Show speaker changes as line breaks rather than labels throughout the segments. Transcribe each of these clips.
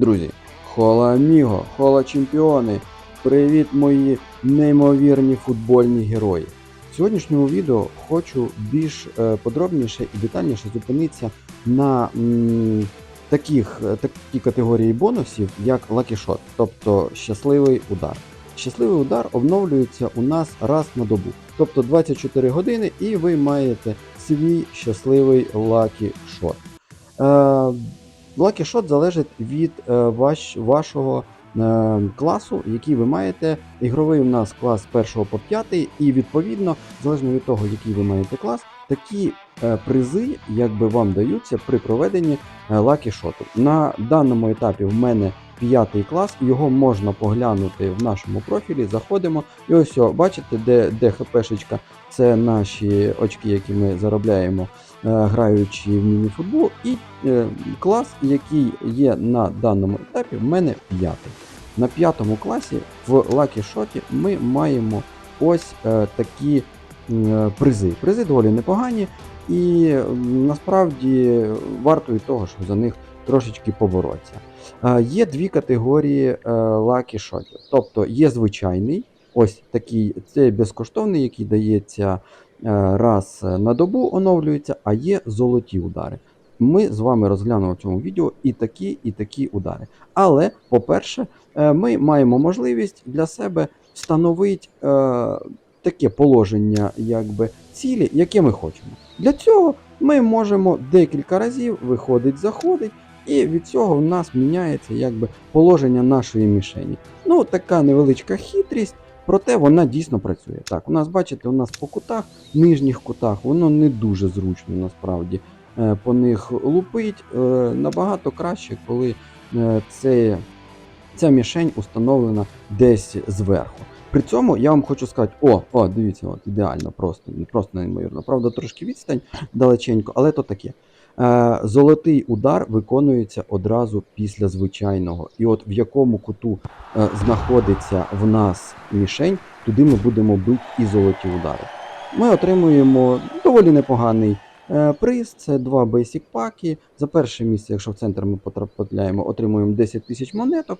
Друзі, хола аміго, хола чемпіони! Привіт, мої неймовірні футбольні герої! В сьогоднішньому відео хочу більш е, подробніше і детальніше зупинитися на таких, е, такі категорії бонусів, як Lucky Shot, тобто щасливий удар. Щасливий удар обновлюється у нас раз на добу, тобто 24 години, і ви маєте свій щасливий Lucky Shot. Е, Lucky залежить від е, ваш, вашого е, класу, який ви маєте. Ігровий у нас клас з 1 по 5, і відповідно, залежно від того, який ви маєте клас, такі е, призи якби вам даються при проведенні Lucky На даному етапі в мене п'ятий клас, його можна поглянути в нашому профілі. Заходимо. І ось, бачите, де, де ХПшечка, це наші очки, які ми заробляємо граючи в мініфутбол, і е, клас, який є на даному етапі, в мене п'ятий. На п'ятому класі в Shot ми маємо ось е, такі е, призи. Призи доволі непогані, і насправді вартують того, щоб за них трошечки поборотися. Е, Є дві категорії е, Shot. Тобто є звичайний, ось такий, це безкоштовний, який дається е, раз на добу оновлюється, а є золоті удари. Ми з вами розглянемо в цьому відео і такі, і такі удари. Але, по-перше, е, ми маємо можливість для себе встановити е, таке положення, якби цілі, яке ми хочемо. Для цього ми можемо декілька разів виходить, заходить, і від цього в нас міняється якби положення нашої мішені. Ну, така невеличка хитрість. Проте вона дійсно працює. Так, у нас, бачите, у нас по кутах, нижніх кутах, воно не дуже зручно насправді е, по них лупить. Е, Набагато краще, коли е, це, ця мішень установлена десь зверху. При цьому я вам хочу сказати: о, о, дивіться, от ідеально, просто, просто неймовірно. Правда, трошки відстань далеченько, але то таке. Е, Золотий удар виконується одразу після звичайного. І от в якому куту е, знаходиться в нас мішень, туди ми будемо бити і золоті удари. Ми отримуємо доволі непоганий е, приз. Це два basic паки. За перше місце, якщо в центр ми потрапляємо, отримуємо 10 тисяч монеток.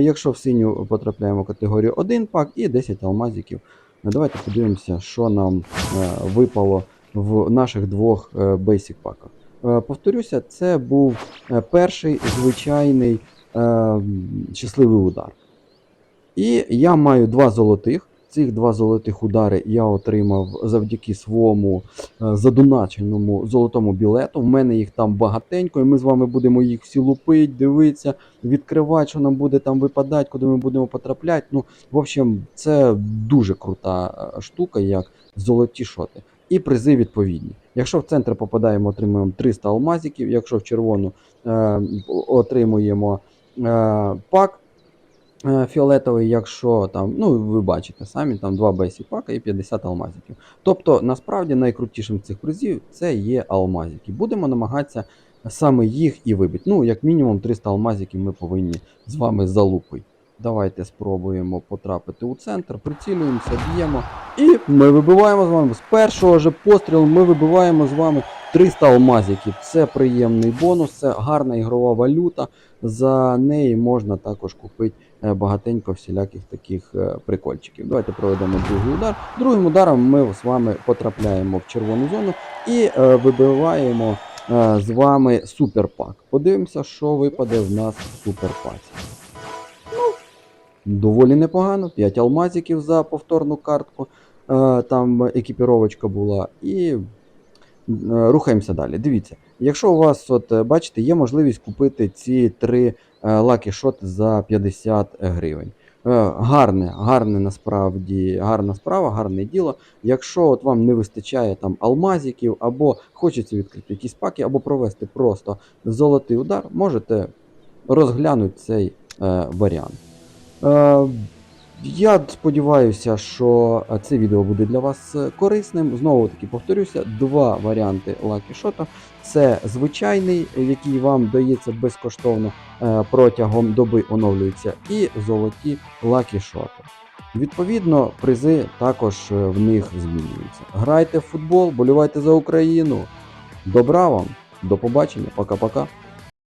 Якщо в синю потрапляємо категорію 1 пак і 10 алмазиків. Давайте подивимося, що нам випало в наших двох е, basic паках. Е, Повторюся, це був е, перший звичайний е, щасливий удар. І я маю два золотих. Цих два золотих удари я отримав завдяки своєму задоначеному золотому білету. В мене їх там багатенько, і ми з вами будемо їх всі лупити, дивитися, відкривати, що нам буде там випадати, куди ми будемо потрапляти. Ну, в общем, це дуже крута штука, як золоті шоти. І призи відповідні. Якщо в центр попадаємо, отримуємо 300 алмазиків, якщо в червону е, отримуємо е, пак е, фіолетовий, якщо там, ну ви бачите самі, там 2 бейсі пака і 50 алмазиків. Тобто, насправді найкрутішим цих призів це є алмазики. Будемо намагатися саме їх і вибити. Ну, як мінімум 300 алмазиків ми повинні з вами залупити. Давайте спробуємо потрапити у центр, прицілюємося, б'ємо. І ми вибиваємо з вами. З першого же пострілу ми вибиваємо з вами 300 алмазиків. Це приємний бонус, це гарна ігрова валюта. За неї можна також купити е, багатенько всіляких таких е, прикольчиків. Давайте проведемо другий удар. Другим ударом ми з вами потрапляємо в червону зону і е, вибиваємо з вами суперпак. Подивимося, що випаде в нас в суперпаці. Доволі непогано. 5 алмазиків за повторну картку. Е, Там екіпіровочка була. І е, рухаємося далі. Дивіться, якщо у вас, от, е, бачите, є можливість купити ці три лакі шоти за 50 гривень. Гарне, гарне насправді, гарна справа, гарне діло. Якщо от вам не вистачає там алмазиків, або хочеться відкрити якісь паки, або провести просто золотий удар, можете розглянути цей е, варіант. Е, я сподіваюся, що е, це відео буде для вас е, корисним. Знову таки повторюся, два варіанти Shot. Це звичайний, який вам дається безкоштовно протягом доби оновлюється, і золоті Shot. Відповідно, призи також в них змінюються. Грайте в футбол, болівайте за Україну. Добра вам, до побачення, пока-пока.